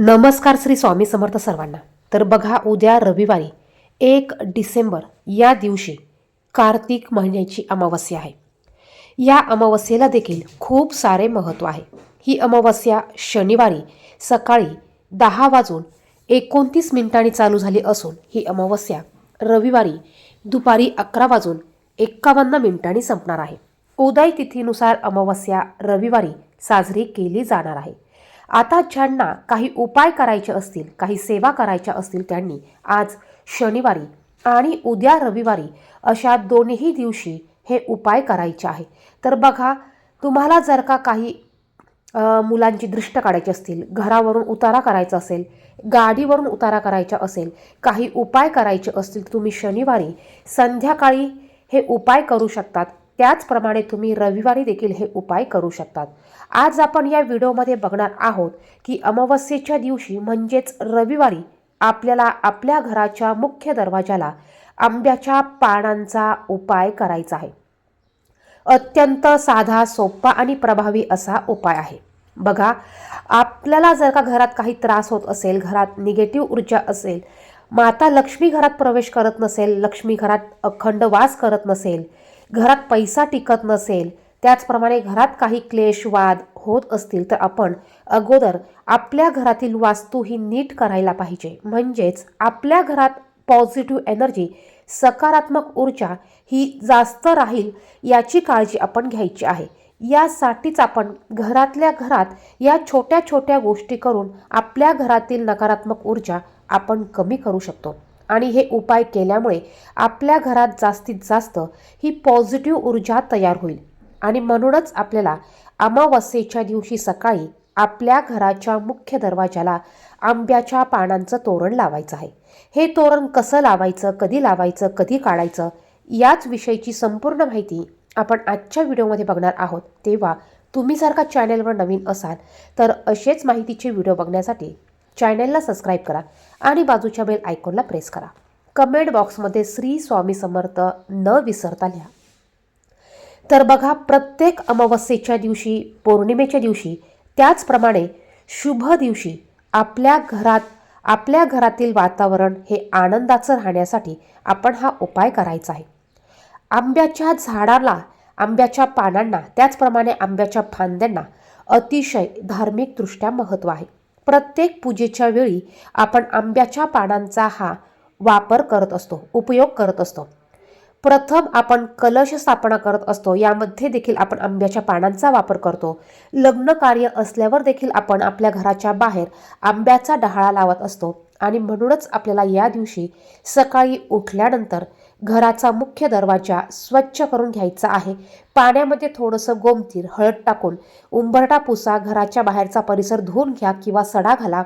नमस्कार श्री स्वामी समर्थ सर्वांना. तर बघा उद्या रविवारी एक डिसेंबर या दिवशी कार्तिक महिन्याची अमावस्या आहे. या अमावस्येला देखील खूप सारे महत्त्व आहे. ही अमावस्या शनिवारी सकाळी दहा वाजून एकोणतीस मिनिटांनी चालू झाली असून ही अमावस्या रविवारी दुपारी अकरा वाजून एक्कावन्न मिनिटांनी संपणार आहे. उदय तिथीनुसार अमावस्या रविवारी साजरी केली जाणार आहे. आता ज्यांना काही उपाय करायचे असतील काही सेवा करायच्या असतील त्यांनी आज शनिवारी आणि उद्या रविवारी अशा दोन्ही दिवशी हे उपाय करायचे आहे. तर बघा तुम्हाला जर का काही मुलांची दृष्ट काढायची असतील घरावरून उतारा करायचा असेल गाडीवरून उतारा करायचा असेल काही उपाय करायचे असतील तुम्ही शनिवारी संध्याकाळी हे उपाय करू शकतात. त्याचप्रमाणे तुम्ही रविवारी देखील हे उपाय करू शकतात. आज आपण या व्हिडिओमध्ये बघणार आहोत की अमावस्येच्या दिवशी म्हणजेच रविवारी आपल्याला आपल्या घराच्या मुख्य दरवाजाला आंब्याच्या पानांचा उपाय करायचा आहे. अत्यंत साधा सोपा आणि प्रभावी असा उपाय आहे. बघा आपल्याला जर का घरात काही त्रास होत असेल घरात निगेटिव्ह ऊर्जा असेल माता लक्ष्मी घरात प्रवेश करत नसेल लक्ष्मी घरात अखंड वास करत नसेल घरात पैसा टिकत नसेल त्याचप्रमाणे घरात काही क्लेश वाद होत असतील तर आपण अगोदर आपल्या घरातील वास्तू ही नीट करायला पाहिजे. म्हणजेच आपल्या घरात पॉझिटिव्ह एनर्जी सकारात्मक ऊर्जा ही जास्त राहील याची काळजी आपण घ्यायची आहे. यासाठीच आपण घरातल्या घरात या छोट्या छोट्या गोष्टी करून आपल्या घरातील नकारात्मक ऊर्जा आपण कमी करू शकतो. आणि हे उपाय केल्यामुळे आपल्या घरात जास्तीत जास्त ही पॉझिटिव्ह ऊर्जा तयार होईल. आणि म्हणूनच आपल्याला अमावस्येच्या दिवशी सकाळी आपल्या घराच्या मुख्य दरवाजाला आंब्याच्या पानांचं तोरण लावायचं आहे. हे तोरण कसं लावायचं कधी लावायचं कधी काढायचं याच विषयीची संपूर्ण माहिती आपण आजच्या व्हिडिओमध्ये बघणार आहोत. तेव्हा तुम्ही जर का चॅनलवर नवीन असाल तर असेच माहितीचे व्हिडिओ बघण्यासाठी चॅनलला सबस्क्राईब करा आणि बाजूच्या बेल आयकॉनला प्रेस करा. कमेंट बॉक्समध्ये श्री स्वामी समर्थ न विसरता लिहा. तर बघा प्रत्येक अमावस्येच्या दिवशी पौर्णिमेच्या दिवशी त्याचप्रमाणे शुभ दिवशी आपल्या घरात आपल्या घरातील वातावरण हे आनंदाचं राहण्यासाठी आपण हा उपाय करायचा आहे. आंब्याच्या झाडाला आंब्याच्या पानांना त्याचप्रमाणे आंब्याच्या फांद्यांना अतिशय धार्मिकदृष्ट्या महत्त्व आहे. प्रत्येक पूजेच्या वेळी आपण आंब्याच्या पानांचा हा वापर करत असतो उपयोग करत असतो. प्रथम आपण कलश स्थापना करत असतो. यामध्ये देखील आपण आंब्याच्या पानांचा वापर करतो. लग्न कार्य असल्यावर देखील आपण आपल्या घराच्या बाहेर आंब्याचा डहाळा लावत असतो. आणि म्हणूनच आपल्याला या दिवशी सकाळी उठल्यानंतर घराचा मुख्य दरवाजा स्वच्छ करून घ्यायचा आहे. पाण्यामध्ये थोडंसं गोमतीर हळद टाकून उंबरटा पुसा घराच्या बाहेरचा परिसर धुवून घ्या किंवा सडा घाला.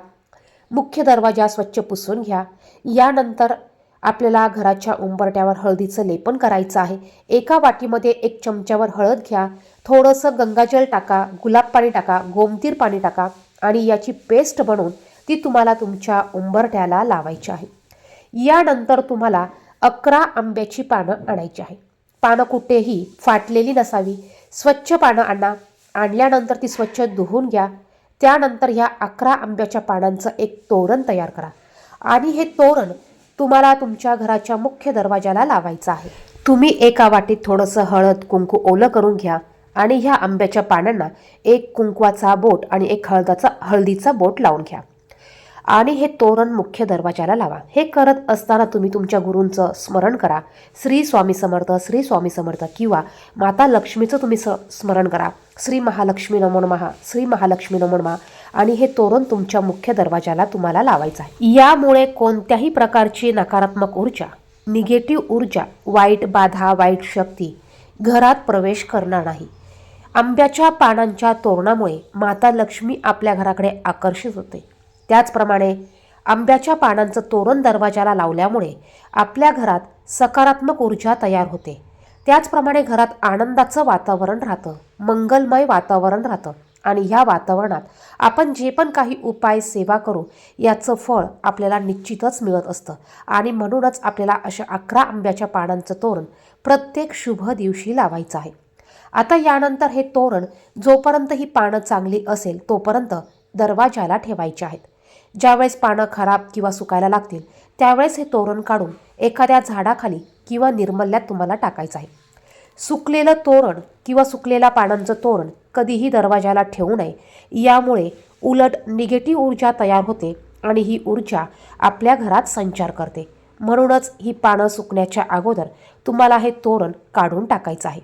मुख्य दरवाजा स्वच्छ पुसून घ्या. यानंतर आपल्याला घराच्या उंबरट्यावर हळदीचं लेपन करायचं आहे. एका वाटीमध्ये एक चमच्यावर हळद घ्या. थोडंसं गंगाजल टाका गुलाब पाणी टाका गोमतीर पाणी टाका आणि याची पेस्ट बनवून ती तुम्हाला तुमच्या उंबरट्याला लावायची आहे. यानंतर तुम्हाला अकरा आंब्याची पानं आणायची आहे. पानं कुठेही फाटलेली नसावी. स्वच्छ पानं आणा. आणल्यानंतर ती स्वच्छ धुवून घ्या. त्यानंतर ह्या अकरा आंब्याच्या पानांचं एक तोरण तयार करा. आणि हे तोरण तुम्हाला तुमच्या घराच्या मुख्य दरवाजाला लावायचं आहे. तुम्ही एका वाटीत थोडंसं हळद कुंकू ओलं करून घ्या आणि ह्या आंब्याच्या पानांना एक कुंकवाचा बोट आणि एक हळदाचा हळदीचा बोट लावून घ्या. आणि हे तोरण मुख्य दरवाजाला लावा. हे करत असताना तुम्ही तुमच्या गुरूंचं स्मरण करा. श्री स्वामी समर्थ श्री स्वामी समर्थ किंवा माता लक्ष्मीचं तुम्ही स स्मरण करा. श्री महालक्ष्मी नमो महा श्री महालक्ष्मी नमो महा आणि हे तोरण तुमच्या मुख्य दरवाजाला तुम्हाला लावायचं आहे. यामुळे कोणत्याही प्रकारची नकारात्मक ऊर्जा निगेटिव्ह ऊर्जा वाईट बाधा वाईट शक्ती घरात प्रवेश करणार नाही. आंब्याच्या पानांच्या तोरणामुळे माता लक्ष्मी आपल्या घराकडे आकर्षित होते. त्याचप्रमाणे आंब्याच्या पानांचं तोरण दरवाजाला लावल्यामुळे आपल्या घरात सकारात्मक ऊर्जा तयार होते. त्याचप्रमाणे घरात आनंदाचं वातावरण राहतं मंगलमय वातावरण राहतं आणि ह्या वातावरणात आपण जे पण काही उपाय सेवा करू याचं फळ आपल्याला निश्चितच मिळत असतं आणि म्हणूनच आपल्याला अशा अकरा आंब्याच्या पानांचं तोरण प्रत्येक शुभ दिवशी लावायचं आहे. आता यानंतर हे तोरण जोपर्यंत ही पानं चांगली असेल तोपर्यंत दरवाजाला ठेवायचे आहेत. ज्यावेळेस पानं खराब किंवा सुकायला लागतील त्यावेळेस हे तोरण काढून एखाद्या झाडाखाली किंवा निर्मल्यात तुम्हाला टाकायचं आहे. सुकलेलं तोरण किंवा सुकलेल्या पानांचं तोरण कधीही दरवाजाला ठेवू नये. यामुळे उलट निगेटिव्ह ऊर्जा तयार होते आणि ही ऊर्जा आपल्या घरात संचार करते. म्हणूनच ही पानं सुकण्याच्या अगोदर तुम्हाला हे तोरण काढून टाकायचं आहे.